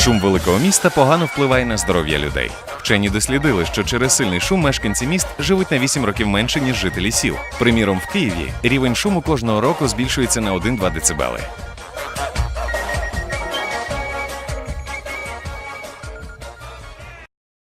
Шум великого міста погано впливає на здоров'я людей. Вчені дослідили, що через сильний шум мешканці міст живуть на 8 років менше, ніж жителі сіл. Приміром, в Києві рівень шуму кожного року збільшується на 1-2 децибели.